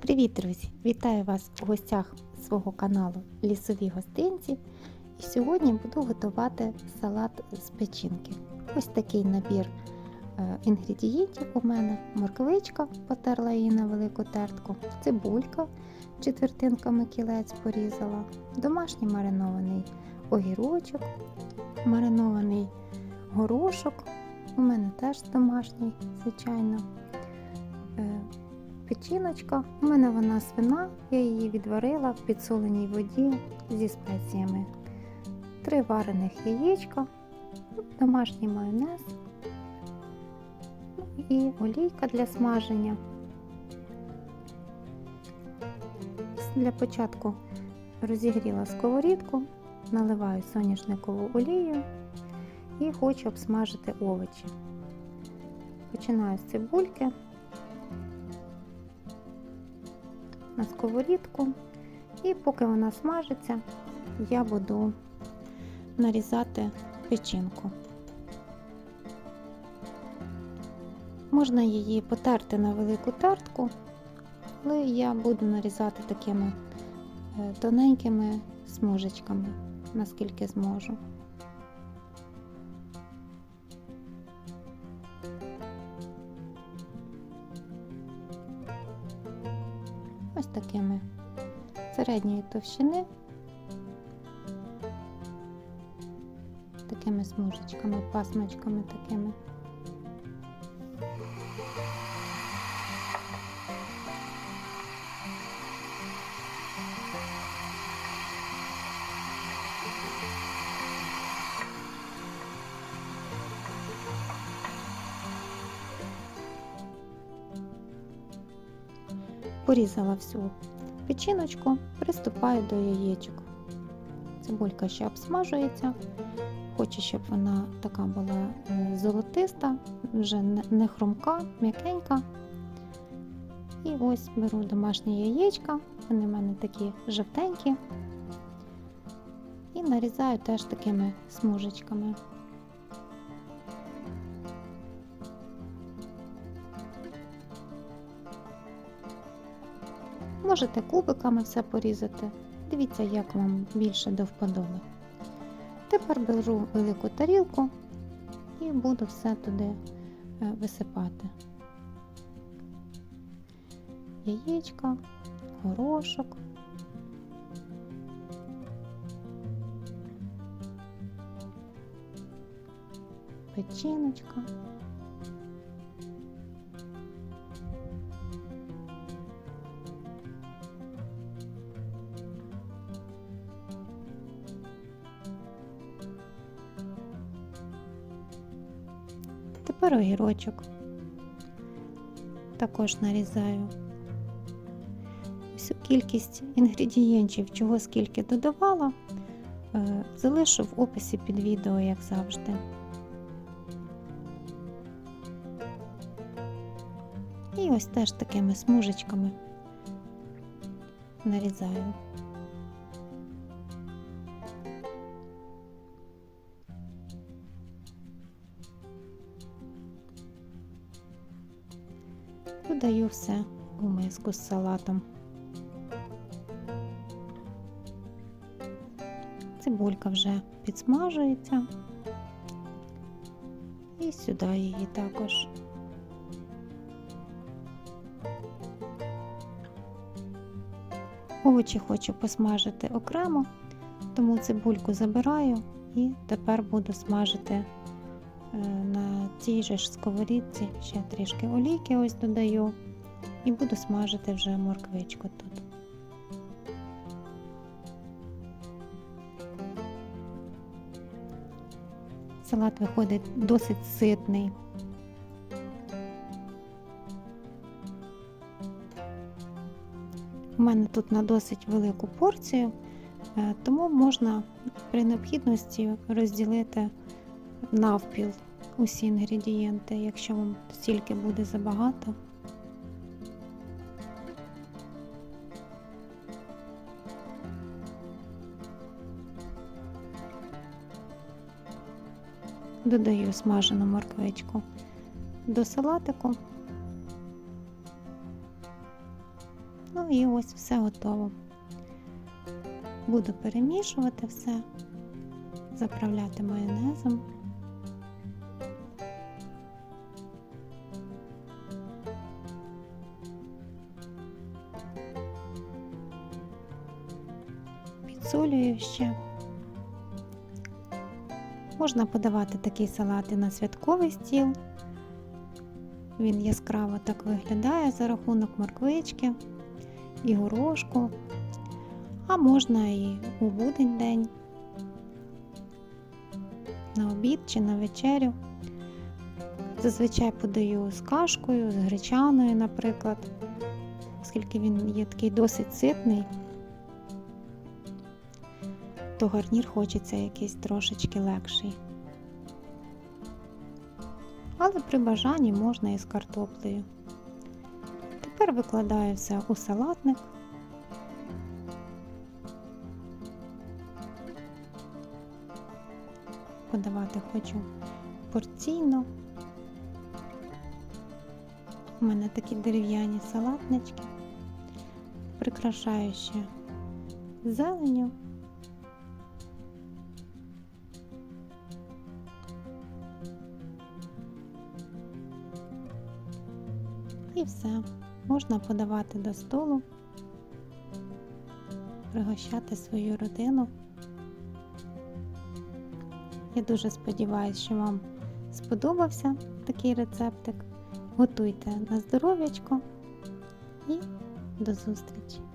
Привіт, друзі! Вітаю вас у гостях свого каналу Лісові гостинці. І сьогодні буду готувати салат з печінки. Ось такий набір е, інгредієнтів у мене: морквичка, потерла її на велику тертку, цибулька, четвертинками кілець порізала, домашній маринований огірочок, маринований горошок. У мене теж домашній, звичайно. Печіночка, у мене вона свина, я її відварила в підсоленій воді зі спеціями. Три варених яєчка, домашній майонез ну, і олійка для смаження. Для початку розігріла сковорідку, наливаю соняшникову олію і хочу обсмажити овочі. Починаю з цибульки. На сковорідку, і поки вона смажиться, я буду нарізати печінку. Можна її потерти на велику тертку, але я буду нарізати такими е, тоненькими смужечками, наскільки зможу. Ось такими середньої товщини, такими смужечками, пасмочками такими. Порізала всю печіночку, приступаю до яєчок. Цибулька ще обсмажується, хочу, щоб вона така була е, золотиста, вже не хрумка, м'якенька. І ось беру домашні яєчка, вони в мене такі жовтенькі. І нарізаю теж такими смужечками. Можете кубиками все порізати. Дивіться, як вам більше до вподоби. Тепер беру велику тарілку і буду все туди е, висипати. Яєчка, горошок. Печіночка. Тепер огірочок. Також нарізаю всю кількість інгредієнтів, чого скільки додавала, е, залишу в описі під відео, як завжди. І ось теж такими смужечками нарізаю. Додаю все у миску з салатом. Цибулька вже підсмажується. І сюди її також. Овочі хочу посмажити окремо, тому цибульку забираю і тепер буду смажити на цій же ж сковорідці ще трішки олійки ось додаю і буду смажити вже морквичку тут. Салат виходить досить ситний. У мене тут на досить велику порцію, е, тому можна при необхідності розділити навпіл усі інгредієнти, якщо вам стільки буде забагато. Додаю смажену морквичку до салатику Ну і ось все готово. Буду перемішувати все, заправляти майонезом. Підсолюю ще. Можна подавати такий салат і на святковий стіл. Він яскраво так виглядає за рахунок морквички і горошку, а можна і у будень день, на обід чи на вечерю. Зазвичай подаю з кашкою, з гречаною, наприклад, оскільки він є такий досить ситний, то гарнір хочеться якийсь трошечки легший. Але при бажанні можна і з картоплею. Тепер викладаю все у салатник. Подавати хочу порційно. У мене такі дерев'яні салатнички. Прикрашаю ще зеленю. І все. Можна подавати до столу, пригощати свою родину. Я дуже сподіваюся, що вам сподобався такий рецептик. Готуйте на здоров'ячко і до зустрічі!